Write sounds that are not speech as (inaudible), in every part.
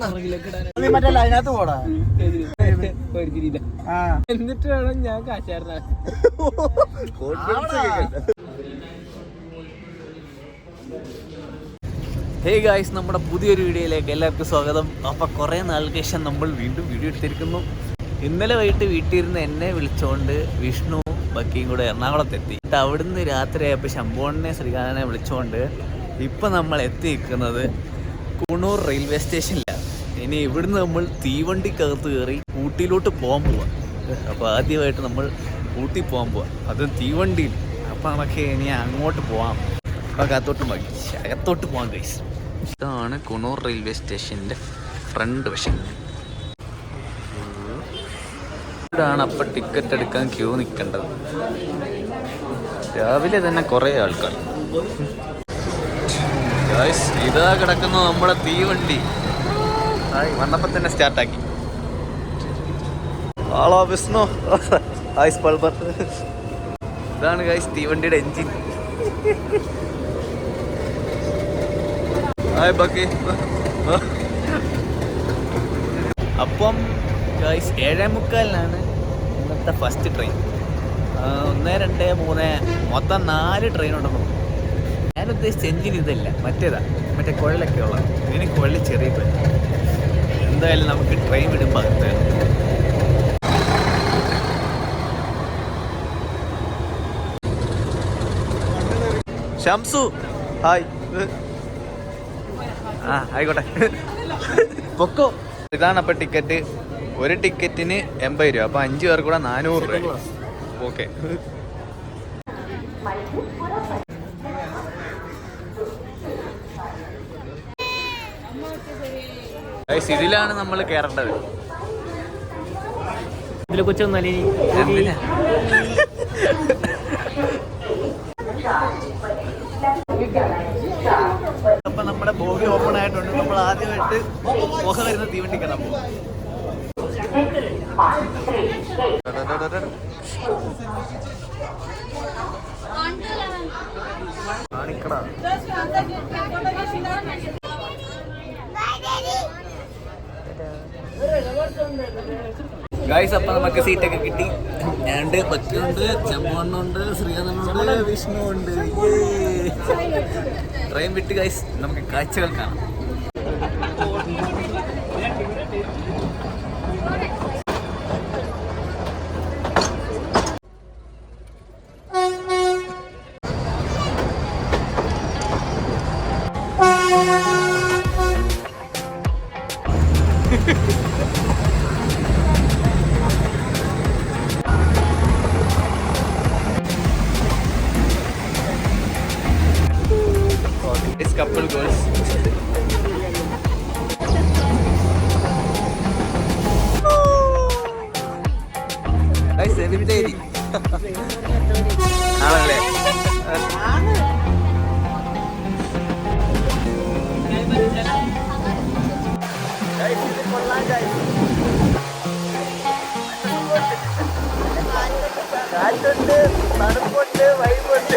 മറ്റേ പോടാ എന്നിട്ട് വേണം ഞാൻ ഹേ ഗായ്സ് നമ്മുടെ പുതിയൊരു വീഡിയോയിലേക്ക് എല്ലാവർക്കും സ്വാഗതം. അപ്പോൾ കുറേ നാൾക്ക് ശേഷം നമ്മൾ വീണ്ടും വീഡിയോ എടുത്തിരിക്കുന്നു. ഇന്നലെ വൈകിട്ട് വീട്ടിൽ ഇരുന്ന് എന്നെ വിളിച്ചുകൊണ്ട് വിഷ്ണു ബക്കിയും കൂടെ എറണാകുളത്തെത്തി. എന്നിട്ട് അവിടുന്ന് രാത്രിയായപ്പോൾ ശംഭുവണ്ണനെ ശ്രീകാന്തനെ വിളിച്ചുകൊണ്ട് ഇപ്പം നമ്മൾ എത്തി നിൽക്കുന്നത് കുണൂർ റെയിൽവേ സ്റ്റേഷനിലാണ് ഇനി ഇവിടുന്ന് നമ്മൾ തീവണ്ടി തീവണ്ടിക്കകത്ത് കയറി ഊട്ടിയിലോട്ട് പോകാൻ പോവാം. അപ്പോൾ ആദ്യമായിട്ട് നമ്മൾ ഊട്ടി പോകാൻ പോവാം. അതും തീവണ്ടിയിൽ. അപ്പോൾ നമുക്ക് ഇനി അങ്ങോട്ട് പോവാം. അപ്പോൾ അകത്തോട്ട് മതി അകത്തോട്ട് പോകാം ഗൈസ് ഇതാണ് കുണൂർ റെയിൽവേ സ്റ്റേഷന്റെ ഫ്രണ്ട് വശം. ഇവിടാണ് അപ്പം ടിക്കറ്റ് എടുക്കാൻ ക്യൂ നിൽക്കേണ്ടത് രാവിലെ തന്നെ കുറേ ആൾക്കാർ. ഇതാ കിടക്കുന്ന നമ്മുടെ തീവണ്ടി. തന്നെ സ്റ്റാർട്ടാക്കി ആളോ വിഷ്ണു. ഐസ് പൾബർ. ഇതാണ് ഗൈസ് തീവണ്ടിയുടെ എഞ്ചിൻ ഹായ് ബക്കി അപ്പം ഗൈസ് ഏഴേ മുക്കാലിനാണ് ഇന്നത്തെ ഫസ്റ്റ് ട്രെയിൻ ഒന്ന് രണ്ട് മൂന്ന് മൊത്തം നാല് ട്രെയിൻ ഉണ്ടെന്ന് തോന്നുന്നു. ഞാൻ ഉദ്ദേശിച്ച എഞ്ചിൻ ഇതല്ല മറ്റേതാ മറ്റേ കുഴലൊക്കെ ഉള്ളത്. ഇതിന് കുഴൽ ചെറിയ കുഴൽ എന്തായാലും നമുക്ക് ട്രെയിൻ വിടുമ്പോൾ അകത്ത് ഷംസു ഹായ്. ആ ആയിക്കോട്ടെ. പൊക്കോ. ഇതാണ് അപ്പൊ ടിക്കറ്റ് ഒരു ടിക്കറ്റിന് എൺപത് രൂപ അപ്പൊ അഞ്ചു പേർക്കൂടെ കൂടെ നാനൂറ് രൂപ. ഓക്കെ ഇതിലാണ് നമ്മൾ കേറേണ്ടത്. ഇതിലെ കൊച്ചൊന്നല്ലേ എന്തിനാ? അപ്പൊ നമ്മുടെ ബോഗി ഓപ്പൺ ആയിട്ടുണ്ട്. നമ്മൾ ആദ്യമായിട്ട് മുഖം വരുന്ന തീവണ്ടി പോകും കാണിക്കടാ. ഗായ്സ് അപ്പൊ നമുക്ക് സീറ്റൊക്കെ കിട്ടി. ഞാനുണ്ട് പറ്റുണ്ട് ചെമ്മണ്ണുണ്ട് ശ്രീകണ്ണുണ്ട് വിഷ്ണു ഉണ്ട് ട്രെയിൻ വിട്ട് ഗൈസ് നമുക്ക് കാഴ്ചകൾ കാണാം. Couple goes. Guys, cemetery. ആണല്ലേ കാറ്റുണ്ട് തണുപ്പുണ്ട് വൈബുണ്ട്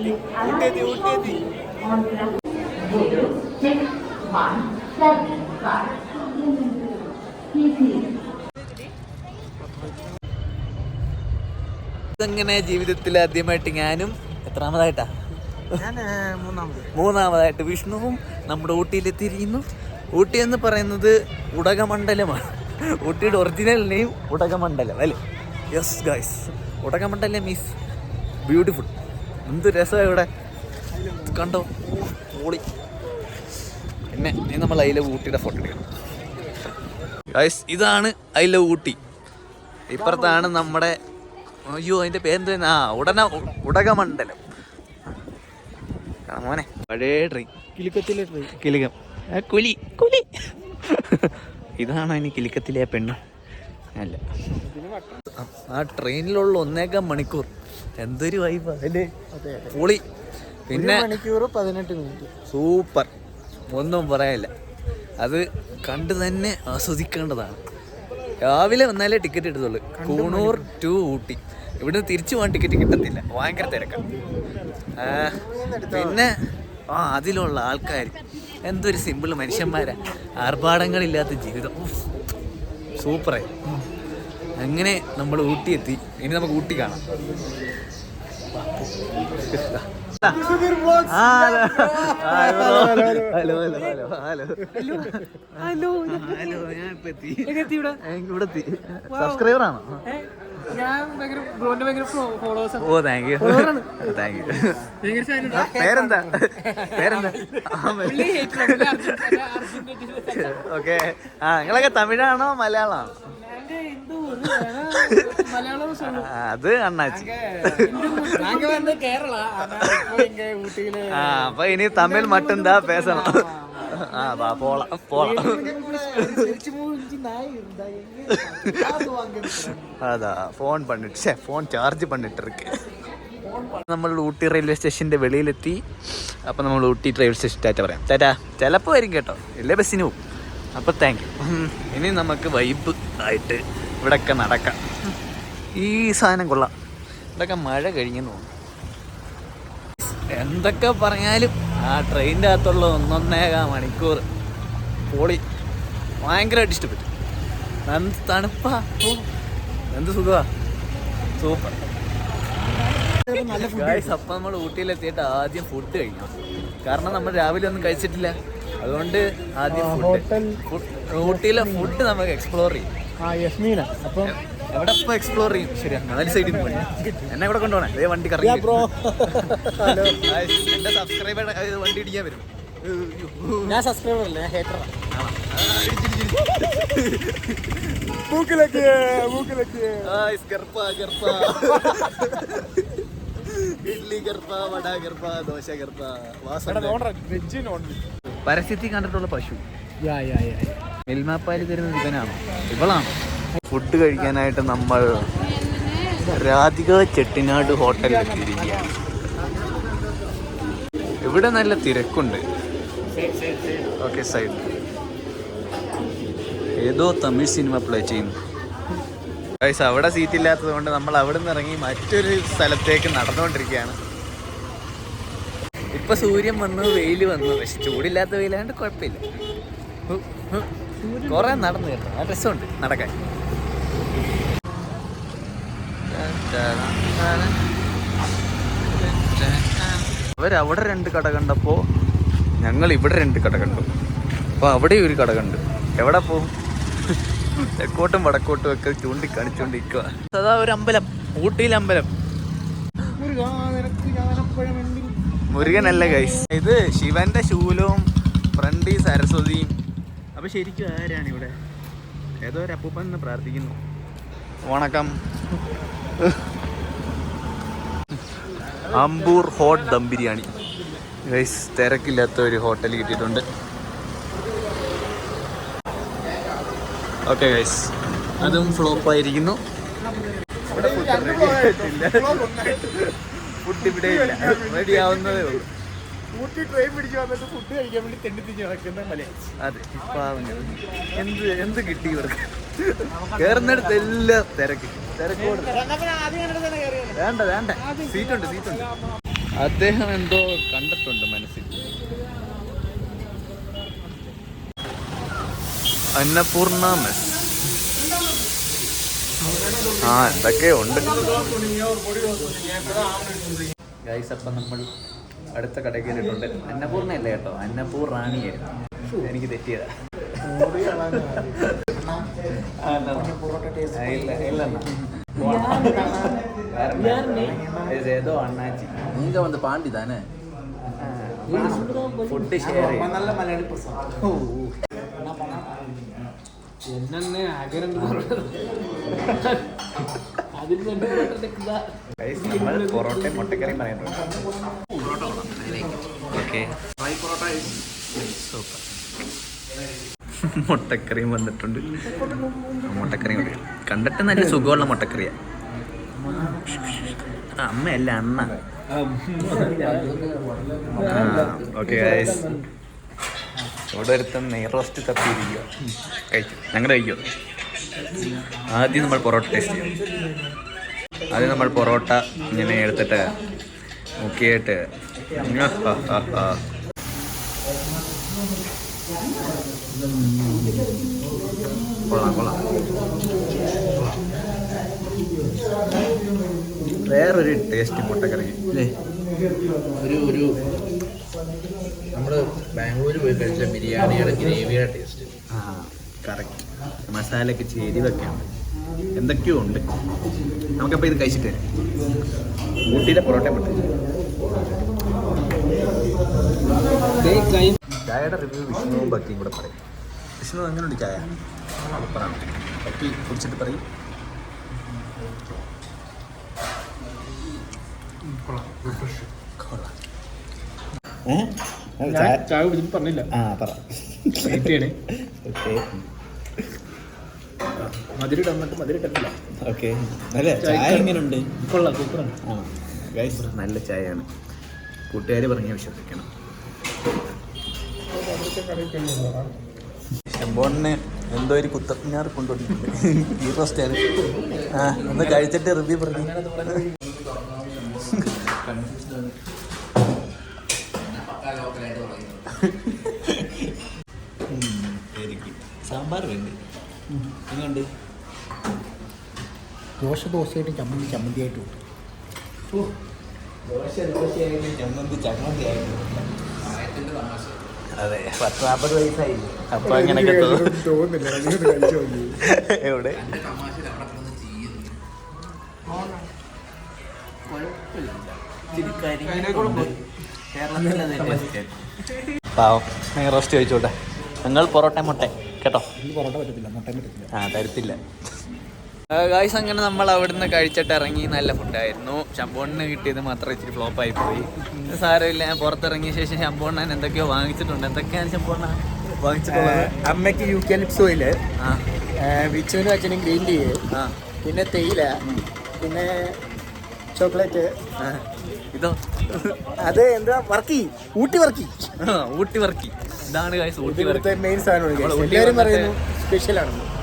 എത്തിയിരിക്കുന്നു ഊട്ടി എത്തി ഊട്ടി എത്തി ഇതങ്ങനെ ജീവിതത്തിൽ ആദ്യമായിട്ട് ഞാനും എത്രാമതായിട്ടാ? ഞാൻ മൂന്നാമത്. മൂന്നാമതായിട്ട് വിഷ്ണുവും നമ്മുടെ ഊട്ടിയിലെത്തിയിരിക്കുന്നു ഊട്ടി എന്ന് പറയുന്നത് ഉടകമണ്ഡലമാണ്. ഊട്ടിയുടെ ഒറിജിനൽ നെയിം ഉടകമണ്ഡലം അല്ലേ? Yes guys Udhagamandalam is beautiful എന്ത് രസമാണ് ഇവിടെ? കണ്ടോ? പൊളി. എന്നെ നീ നമ്മൾ ഐ ലവ് ഊട്ടിയുടെ ഫോട്ടോ എടുക്കണം ഗൈസ് ഇതാണ് ഐ ലവ് ഊട്ടി. ഇപ്പുറത്താണ് നമ്മുടെ അയ്യോ അതിന്റെ പേരെന്താ? ആ ഉടന ഉടകമണ്ഡലം. മോനെ. പഴയ ട്രെയിൻ കിലുക്കത്തിലെ ട്രെയിൻ കിലുക്കം. Coolie coolie. ഇതാണ് അതിന് കിലുക്കത്തിലെ പെണ്ണ്? അല്ല. ആ, ആ ട്രെയിനിലുള്ള ഒന്നേക്കാം മണിക്കൂർ. എന്തൊരു വൈബ് അല്ലേ പൊളി. പിന്നെ മണിക്കൂർ പതിനെട്ട് മിനിറ്റ് സൂപ്പർ. ഒന്നും പറയാനില്ല അത് കണ്ടു തന്നെ ആസ്വദിക്കേണ്ടതാണ്. രാവിലെ വന്നാലേ ടിക്കറ്റ് എടുത്തുള്ളൂ കൂണൂർ ടു ഊട്ടി. ഇവിടുന്ന് തിരിച്ചു പോകാൻ ടിക്കറ്റ് കിട്ടത്തില്ല. ഭയങ്കര തിരക്കാണ് പിന്നെ ആ അതിലുള്ള ആൾക്കാർ എന്തൊരു സിമ്പിൾ മനുഷ്യന്മാരാ. ആർഭാടങ്ങളില്ലാത്ത ജീവിതം. സൂപ്പറായി. അങ്ങനെ നമ്മൾ ഊട്ടി എത്തി ഇനി നമുക്ക് ഊട്ടി കാണാം. സബ്സ്ക്രൈബർ ആണോ. ഓ താങ്ക് യു താങ്ക് യു പേരെന്താ? പേരെന്താ? ഓക്കെ. ആ നിങ്ങളൊക്കെ തമിഴാണോ മലയാളമാണോ അത് അണ്ണാച്ചി ആ അപ്പൊ ഇനി തമിഴ് മട്ടെന്താ പേശണം. ആ വാ പോളാം പോളാം. അതാ ഫോൺ പണിട്ട് ഫോൺ ചാർജ് പണിട്ട് ഇരിക്കേ നമ്മൾ ഊട്ടി റെയിൽവേ സ്റ്റേഷന്റെ വെളിയിലെത്തി. അപ്പോൾ നമ്മൾ ഊട്ടി റെയിൽവേ സ്റ്റേഷൻ ടാറ്റ പറയാം. ടാറ്റ ചിലപ്പോ വരും കേട്ടോ. എല്ലാ ബസ്സിന് പോകും അപ്പോൾ താങ്ക് യു ഇനി നമുക്ക് വൈബ് ആയിട്ട് ഇവിടെയൊക്കെ നടക്കാം. ഈ സാധനം കൊള്ളാം. ഇവിടെയൊക്കെ മഴ കഴിഞ്ഞെന്ന് തോന്നുന്നു. എന്തൊക്കെ പറഞ്ഞാലും ആ ട്രെയിനിന്റെ അകത്തുള്ള ഒന്നൊന്നേകാ മണിക്കൂർ. പൊളി. ഭയങ്കരമായിട്ട് ഇഷ്ടപ്പെട്ടു. എന്ത് തണുപ്പാ. എന്ത് സുഖമാ. സൂപ്പർ. അപ്പം നമ്മൾ ഊട്ടിയിലെത്തിയിട്ട് ആദ്യം ഫുഡ് കഴിക്കണം. കാരണം നമ്മൾ രാവിലെ ഒന്നും കഴിച്ചിട്ടില്ല. അതുകൊണ്ട് ആദ്യം ഫുഡ് ഊട്ടിയിലെ ഫുഡ് നമുക്ക് എക്സ്പ്ലോർ ചെയ്യും. ആ യസ്മീന. അപ്പം എവിടെ എക്സ്പ്ലോർ ചെയ്യും? ശരിയാ നാല് സൈഡിൽ പോയി. എന്നെ ഇവിടെ കൊണ്ടുപോണേ അതേ വണ്ടി കറങ്ങി. ബ്രോ എന്റെ സബ്സ്ക്രൈബർ വണ്ടി ഇടിക്കാൻ വരും. ഞാൻ സബ്സ്ക്രൈബർ അല്ലേ? ഞാൻ ഹേറ്ററാ മൂക്കിലേക്ക് മൂക്കിലേക്ക്. Guys, ഗർഭ ഗർഭ. ഇഡ്ലി ഗർഭ വട ഗർഭ ദോശ ഗർഭ വാസന. പരസ്യത്തിൽ കണ്ടിട്ടുള്ള പശു. യാ യാ യാ. മിൽമാപ്പാൽ തരുന്നത് ഇവനാണോ ഇവളാണോ? ഫുഡ് കഴിക്കാനായിട്ട് നമ്മൾ രാധിക ചെട്ടിനാട് ഹോട്ടലിൽ എത്തിയിരിക്കുകയാണ്. ഇവിടെ നല്ല തിരക്കുണ്ട്. Okay side. ഏതോ തമിഴ് സിനിമ പ്ലേ ചെയ്യുന്നു. ഗൈസ് അവിടെ സീറ്റ് ഇല്ലാത്തത് കൊണ്ട് നമ്മൾ അവിടെ നിന്ന് ഇറങ്ങി മറ്റൊരു സ്ഥലത്തേക്ക് നടന്നുകൊണ്ടിരിക്കുകയാണ്. ഇപ്പൊ സൂര്യൻ വന്നു വെയിൽ വന്നു. പക്ഷെ ചൂടില്ലാത്ത വെയിലാണ്ട് കുഴപ്പമില്ല. കുറെ നടന്നു കേട്ടോ. ആ രസമുണ്ട് നടക്കാൻ. അവരവിടെ രണ്ട് കട കണ്ടപ്പോ ഞങ്ങൾ ഇവിടെ രണ്ട് കട കണ്ടു. അപ്പൊ അവിടെ ഒരു കട കണ്ടു. എവിടെ പോവും തെക്കോട്ടും വടക്കോട്ടും ഒക്കെ ചൂണ്ടിക്കാണിച്ചോണ്ടിരിക്കുക സദാ അതാ ഒരു അമ്പലം. ഊട്ടിയിലെ അമ്പലം. മുരുകനല്ല ഗൈസ് ഇത് ശിവന്റെ ശൂലവും ഫ്രണ്ടി സരസ്വതിയും അപ്പൊ ശരിക്കും ആരാണ് ഇവിടെ? ഏതോ ഒരു അപ്പൂപ്പൻ എന്ന് പ്രാർത്ഥിക്കുന്നു. വണക്കം. അമ്പൂർ ഹോട്ട് ദം ബിരിയാണി. ഗൈസ് തിരക്കില്ലാത്ത ഒരു ഹോട്ടൽ കിട്ടിയിട്ടുണ്ട്. ഓക്കെ ഗൈസ് അതും ഫ്ലോപ്പ് ആയിരിക്കുന്നു. ഫുഡ് ഇവിടെ ഇല്ല. റെഡി ആവുന്നതേ ഉള്ളൂ. ഊട്ടി ട്രെയിൻ പിടിച്ച് വന്നിട്ട് ഫുഡ് കഴിക്കാൻ വേണ്ടി തെണ്ടിത്തിഞ്ഞ് നടക്കുന്ന മല അതെ പാവങ്ങൾ. എന്ത് എന്ത് കിട്ടി ഇവർക്ക് കയറുന്നിടത്ത് എല്ലാം തിരക്ക്. തിരക്കോട്. വേണ്ട വേണ്ട. സീറ്റുണ്ട് സീറ്റുണ്ട്. അദ്ദേഹം എന്തോ കണ്ടിട്ടുണ്ട് മനസ്സിൽ. അന്നപൂർണ മെസ്. ആ എന്തൊക്കെ ഉണ്ട്. ഗൈസ് അപ്പം നമ്മൾ അടുത്ത കടയിൽ കയറിയിട്ടുണ്ട് അന്നപൂർണ അല്ലേ കേട്ടോ? അന്നപൂർ റാണിയായിരുന്നു എനിക്ക് തെറ്റിയതാ. ഇല്ല ഇല്ല ഏതോ അണ്ണാച്ചി. നീങ്ക വന്ന് പാണ്ടി താനേ. ഫുഡ് ഷെയർ ചെയ്യും. നല്ല മലയാളി പ്രസവം എന്നെ ആഗ്രഹം അതിൽ പൊറോട്ടയും മുട്ടക്കറിയും പറയുന്നുണ്ട്. സൂപ്പർ. (laughs) മുട്ടക്കറിയും വന്നിട്ടുണ്ട്. മുട്ടക്കറിയും കൂടി. കണ്ടിട്ട് നല്ല സുഖമുള്ള മുട്ടക്കറിയാ. അമ്മയല്ല അണ്ണ ഇവിടെ ഒരുത്തൻ നെയ് തപ്പിയിരിക്കുക കഴിച്ചു ഞങ്ങൾ കഴിക്കോ? ആദ്യം നമ്മൾ പൊറോട്ട ടേസ്റ്റ് ചെയ്യും. ആദ്യം നമ്മൾ പൊറോട്ട ഇങ്ങനെ എടുത്തിട്ട് മുക്കിയിട്ട് കൊള്ളാം കൊള്ളാം വേറൊരു ടേസ്റ്റ് മുട്ടക്കറി അല്ലേ ഒരു ഒരു നമ്മൾ ബാംഗ്ലൂർ പോയി കഴിച്ച ബിരിയാണിയുടെ ഗ്രേവിയുടെ ടേസ്റ്റ് ആ കറക്റ്റ് മസാലയൊക്കെ വെക്കാം എന്തൊക്കെയോ ഉണ്ട്. നമുക്കപ്പോൾ ഇത് കഴിച്ചിട്ട് ഊട്ടിയിലെ പൊറോട്ട പെട്ടു ചായയുടെ റിവ്യൂ വിഷ്ണുവും ഭക്തിയും കൂടെ പറയും. വിഷ്ണു എങ്ങനെയുണ്ട് ചായ? സൂപ്പറാണ് ഭക്തി കുടിച്ചിട്ട് പറയും? ചായ കുടിച്ചിട്ട് പറഞ്ഞില്ല. ആ പറ. ഓക്കെ. മധുരം ഇടന്നിട്ട് മധുരം ഇട്ടിട്ടില്ല. ഓക്കെ. നല്ല ചായ എങ്ങനെയുണ്ട് കൊള്ളാം സൂപ്പറാണ്. നല്ല ചായയാണ്. കൂട്ടുകാർ പറഞ്ഞാൽ വിശ്വസിക്കണം. ശമ്പോണിന് എന്തോ ഒരു കുത്തപ്പിഞ്ഞാറ് കൊണ്ടുവന്നിട്ടുണ്ട്. ഈ ഫസ്റ്റാണ് ആ ഒന്ന് കഴിച്ചിട്ട് റിവ്യൂ പറഞ്ഞു. സാമ്പാർ വേണ്ടി എങ്ങനെയുണ്ട് ദോശ ദോശയായിട്ട് ചമ്മന്തി ചമ്മന്തിയായിട്ട് ദോശ ദോശയായിട്ട് ചമ്മന്തി ചമ്മന്തി ആയിട്ട്. അതെ പത്ത് നാൽപ്പത് വയസ്സായില്ലേ അപ്പൊ അങ്ങനെയൊക്കെ എവിടെ? പാവം. റോസ്റ്റ് ചോദിച്ചോട്ടെ. നിങ്ങൾ പൊറോട്ട മുട്ട കേട്ടോ? പൊറോട്ട പറ്റത്തില്ല. മുട്ട പറ്റത്തില്ല. ആ തരത്തില്ല. ഗായ്സ് അങ്ങനെ നമ്മൾ അവിടുന്ന് കഴിച്ചിട്ട് ഇറങ്ങി നല്ല ഫുഡായിരുന്നു ശമ്പോണിന് കിട്ടിയത് മാത്രം ഇച്ചിരി ഫ്ലോപ്പായി പോയി. സാരമില്ല ഞാൻ പുറത്തിറങ്ങിയ ശേഷം ശമ്പോണ്ണൻ എന്തൊക്കെയോ വാങ്ങിച്ചിട്ടുണ്ട്. എന്തൊക്കെയാണ് ശമ്പോണ്ണ വാങ്ങിച്ചിട്ടുള്ളത്? അമ്മയ്ക്ക് യു കെ ലിപ്സ് ഓയിൽ ആ വിച്ചുവിനും അച്ഛനും ഗ്രീൻ ടീ ആ. പിന്നെ തേയില പിന്നെ ചോക്ലേറ്റ്. ഇതോ? അത് എന്താ വർക്കി ഊട്ടി വർക്കി. ആ, ഊട്ടി വർക്കി. ഇതാണ് ഗായ്സ് ഊട്ടി ഇവിടുത്തെ വർക്കി. മെയിൻ സാധനം. എല്ലാവരും പറയുന്നു സ്പെഷ്യൽ ആണ് ഓക്കെ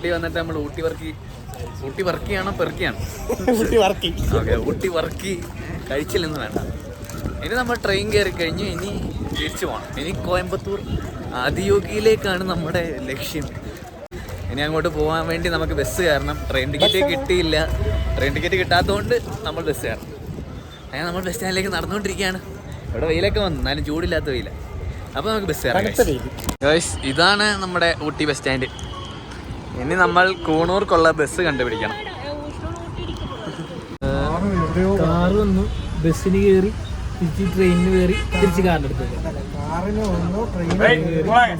ഊട്ടി വന്നിട്ട് നമ്മൾ ഊട്ടി വർക്കി ഊട്ടി വർക്കിയാണോ പെറുക്കിയാണോ. ഊട്ടി വർക്കി ഓക്കെ ഊട്ടി വർക്കി കഴിച്ചില്ലെന്ന് വേണ്ട. ഇനി നമ്മൾ ട്രെയിൻ കയറി കഴിഞ്ഞു ഇനി തിരിച്ചു പോകണം ഇനി കോയമ്പത്തൂർ ആദിയോഗിയിലേക്കാണ് നമ്മുടെ ലക്ഷ്യം. ഇനി അങ്ങോട്ട് പോകാൻ വേണ്ടി നമുക്ക് ബസ് കയറണം. ട്രെയിൻ ടിക്കറ്റ് കിട്ടിയില്ല. ട്രെയിൻ ടിക്കറ്റ് കിട്ടാത്തതുകൊണ്ട് നമ്മൾ ബസ് കയറണം. അങ്ങനെ നമ്മൾ ബസ് സ്റ്റാൻഡിലേക്ക് നടന്നുകൊണ്ടിരിക്കുകയാണ്. ഇവിടെ വെയിലൊക്കെ വന്നു എന്നാലും ചൂടില്ലാത്ത വെയില. അപ്പോൾ നമുക്ക് ബസ് കയറാം ഇതാണ് നമ്മുടെ ഊട്ടി ബസ് സ്റ്റാൻഡ് ഇനി നമ്മൾ കൂണൂർക്കുള്ള ബസ് കണ്ടുപിടിക്കണം. കാറ് വന്നു ബസ്സിന് കയറി തിരിച്ച് ട്രെയിനിന് കയറി തിരിച്ച് കാറിനെടുത്തു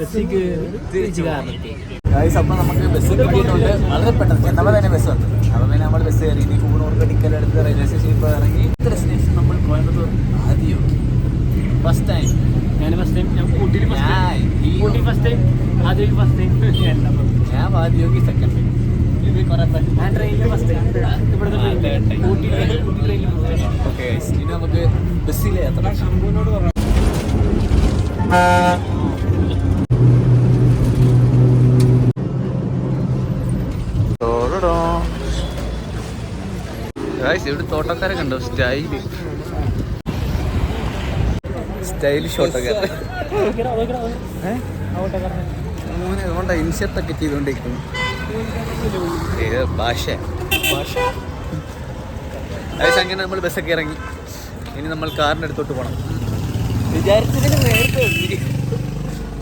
ബസ്സിൽ കയറി തിരിച്ച് കാറിനെടുത്തു ഗൈസ് അപ്പോൾ നമുക്ക് ബസ് കിട്ടിയിട്ടുണ്ട്. വളരെ പെട്ടെന്ന്. ചെന്നപ്പോൾ തന്നെ ബസ് വന്നു. അപ്പോൾ പിന്നെ നമ്മൾ ബസ് കയറി. ഇനി കൂണൂർക്ക് ടിക്കറ്റ് എടുത്ത് റെയിൽവേ സ്റ്റേഷനിൽ ഇപ്പോൾ ഇറങ്ങി. ഡെസ്റ്റിനേഷൻ നമ്മൾ കോയമ്പത്തൂർ. ആദ്യം. ഫസ്റ്റ് ടൈം ഞാൻ ഫസ്റ്റ് ടൈം ഞാൻ ഊട്ടിയിൽ ഞാൻ ഈ- ഊട്ടി ഫസ്റ്റ് ടൈം ആദ്യം ഫസ്റ്റ് ടൈം ഞാൻ ആദ്യം സെക്കൻഡ് ടൈം ഇത് കുറേ ഞാൻ ട്രെയിനിൽ ഫസ്റ്റ് ടൈം ഇവിടുത്തെ ഊട്ടിയിൽ ഊട്ടി ട്രെയിനിൽ ഫസ്റ്റ് ടൈം ഓക്കെ ഇനി നമുക്ക് ബസ്സിൽ എത്ര ശംഭുവിനോട് പറഞ്ഞു ഇവിടെ തോട്ടക്കാരെ കണ്ടോ സ്റ്റൈൽ. സ്റ്റൈൽ ഷോട്ടൊക്കെ മോനെ അതുകൊണ്ടാ ഇൻഷർട്ടൊക്കെ ചെയ്തുകൊണ്ടിരിക്കുന്നു ഏത് ഭാഷ. അങ്ങനെ നമ്മൾ ബസ്സൊക്കെ ഇറങ്ങി. ഇനി നമ്മൾ കാറിന്റെ അടുത്തോട്ട് പോകണം വിചാരിച്ചതിന് നേരത്തെ എത്തി.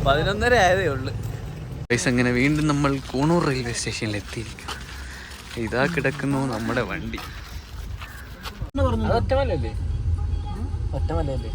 പതിനൊന്നര ആയതേ ഉള്ളു. ഗൈസ് അങ്ങനെ വീണ്ടും നമ്മൾ കൂണൂർ റെയിൽവേ സ്റ്റേഷനിൽ എത്തിയിരിക്കും ഇതാ കിടക്കുന്നു നമ്മുടെ വണ്ടി. ഒറ്റമല്ലേ ഒറ്റമല്ലേ